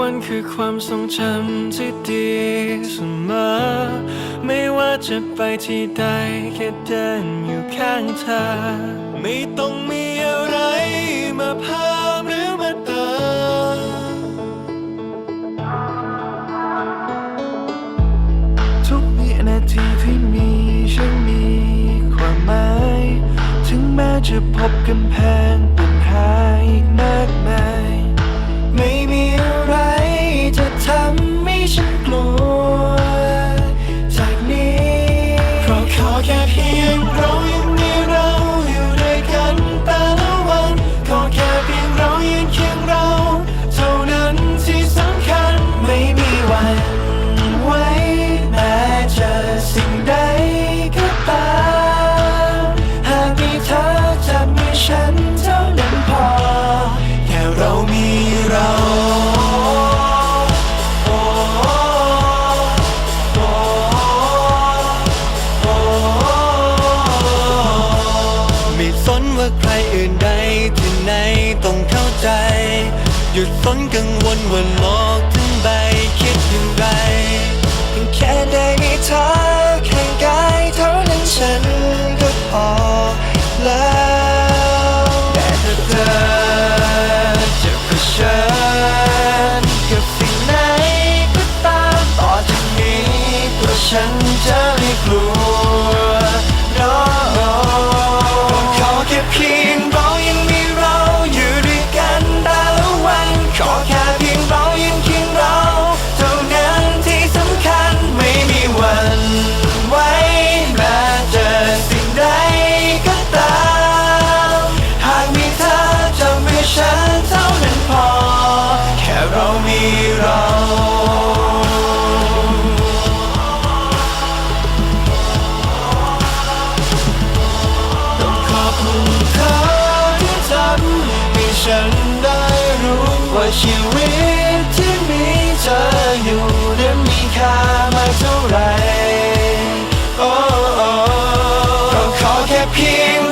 วันคือความทรงจำที่ดีเสมอ ไม่ว่าจะไปที่ใดแค่เดินอยู่ข้างเธอ ไม่ต้องมีอะไรมาพิ่มหรือมาเติมทุกวินาทีที่มีฉันมีความหมาย ถึงแม้จะพบกำแพง ว่าใครอื่นใดที่ไหนต้องเข้าใจ หยุดสนกังวลว่าโลกทั้งใบคิดอย่างไรเพียงแค่ได้มีเธอข้างกายเท่านั้นฉันก็พอแล้วแต่ถ้าเธอจะเผชิญกับสิ่งไหนก็ตามต่อจากนี้ตัวฉันจะไม่กลัว ชีวิตที่มีเธออยู่นั้นมีค่ามากเท่าไหร่โอ้ก็ขอแค่เพียง